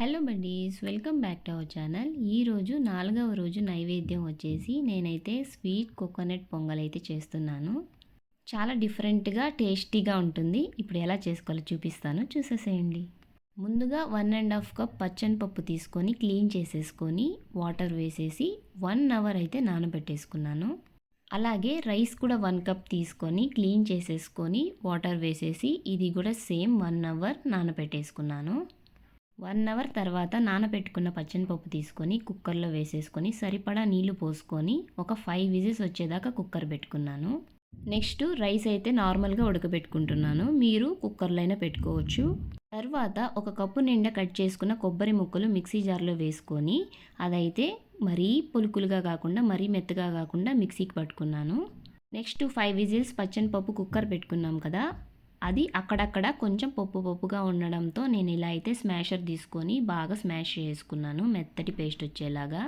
Hello buddies welcome back to our channel ఈరోజు నాలుగవ రోజు నైవేద్యం వచ్చేసి నేనైతే స్వీట్ కోకోనట్ పొంగల్ అయితే చేస్తున్నాను. చాలా డిఫరెంట్గా టేస్టీగా ఉంటుంది. ఇప్పుడు ఎలా చేసుకోవాలో చూపిస్తాను. చూసేసేయండి. ముందుగా వన్ అండ్ హాఫ్ కప్ పచ్చని పప్పు తీసుకొని క్లీన్ చేసేసుకొని వాటర్ వేసేసి వన్ అవర్ అయితే నానబెట్టేసుకున్నాను. అలాగే రైస్ కూడా వన్ కప్ తీసుకొని క్లీన్ చేసేసుకొని వాటర్ వేసేసి ఇది కూడా సేమ్ వన్ అవర్ నానబెట్టేసుకున్నాను. వన్ అవర్ తర్వాత నానబెట్టుకున్న పచ్చనిపప్పు తీసుకొని కుక్కర్లో వేసేసుకొని సరిపడా నీళ్ళు పోసుకొని ఒక ఫైవ్ విజిల్స్ వచ్చేదాకా కుక్కర్ పెట్టుకున్నాను. నెక్స్ట్ రైస్ అయితే నార్మల్గా ఉడకబెట్టుకుంటున్నాను. మీరు కుక్కర్లో అయినా పెట్టుకోవచ్చు. తర్వాత ఒక కప్పు నిండా కట్ చేసుకున్న కొబ్బరి ముక్కలు మిక్సీ జార్లో వేసుకొని అదైతే మరీ పులుకులుగా కాకుండా మరీ మెత్తగా కాకుండా మిక్సీకి పట్టుకున్నాను. నెక్స్ట్ ఫైవ్ విజిల్స్ పచ్చని పప్పు కుక్కర్ పెట్టుకున్నాం కదా అది అక్కడక్కడ కొంచెం పప్పు పప్పుగా ఉండడంతో నేను ఇలా అయితే స్మాషర్ తీసుకొని బాగా స్మాష్ చేసుకున్నాను మెత్తటి పేస్ట్ వచ్చేలాగా.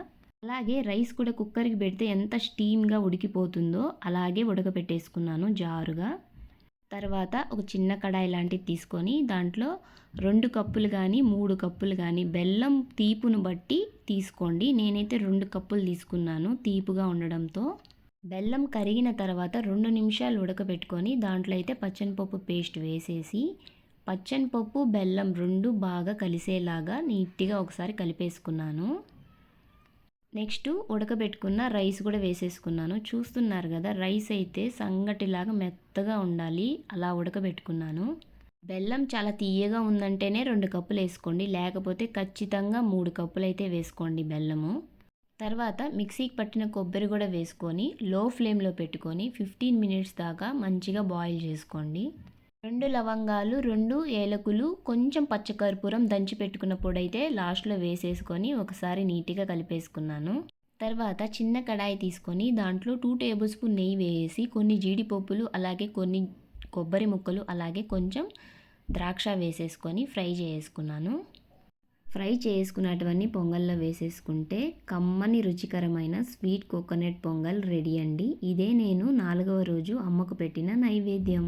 అలాగే రైస్ కూడా కుక్కర్కి పెడితే ఎంత స్టీమ్గా ఉడికిపోతుందో అలాగే ఉడకపెట్టేసుకున్నాను జారుగా. తర్వాత ఒక చిన్న కడాయి లాంటిది తీసుకొని దాంట్లో రెండు కప్పులు కానీ మూడు కప్పులు కానీ బెల్లం తీపును బట్టి తీసుకోండి. నేనైతే రెండు కప్పులు తీసుకున్నాను తీపుగా ఉండడంతో. బెల్లం కరిగిన తర్వాత రెండు నిమిషాలు ఉడకబెట్టుకొని దాంట్లో అయితే పచ్చనిపప్పు పేస్ట్ వేసేసి పచ్చనిపప్పు బెల్లం రెండు బాగా కలిసేలాగా నీట్గా ఒకసారి కలిపేసుకున్నాను. నెక్స్ట్ ఉడకబెట్టుకున్న రైస్ కూడా వేసేసుకున్నాను. చూస్తున్నారు కదా రైస్ అయితే సంగటిలాగా మెత్తగా ఉండాలి అలా ఉడకబెట్టుకున్నాను. బెల్లం చాలా తీయగా ఉందంటేనే రెండు కప్పులు వేసుకోండి లేకపోతే ఖచ్చితంగా మూడు కప్పులు అయితే వేసుకోండి బెల్లము. తర్వాత మిక్సీకి పట్టిన కొబ్బరి కూడా వేసుకొని లో ఫ్లేమ్లో పెట్టుకొని ఫిఫ్టీన్ మినిట్స్ దాకా మంచిగా బాయిల్ చేసుకోండి. రెండు లవంగాలు రెండు ఏలకులు కొంచెం పచ్చకర్పూరం దంచి పెట్టుకున్న పొడైతే లాస్ట్లో వేసేసుకొని ఒకసారి నీట్గా కలిపేసుకున్నాను. తర్వాత చిన్న కడాయి తీసుకొని దాంట్లో టూ టేబుల్ స్పూన్ నెయ్యి వేసి కొన్ని జీడిపప్పులు అలాగే కొన్ని కొబ్బరి ముక్కలు అలాగే కొంచెం ద్రాక్ష వేసేసుకొని ఫ్రై చేసుకున్నాను. ఫ్రై చేసుకున్నటువన్నీ పొంగల్లో వేసేసుకుంటే కమ్మని రుచికరమైన స్వీట్ కోకోనట్ పొంగల్ రెడీ అండి. ఇదే నేను నాలుగవ రోజు అమ్మకు పెట్టిన నైవేద్యం.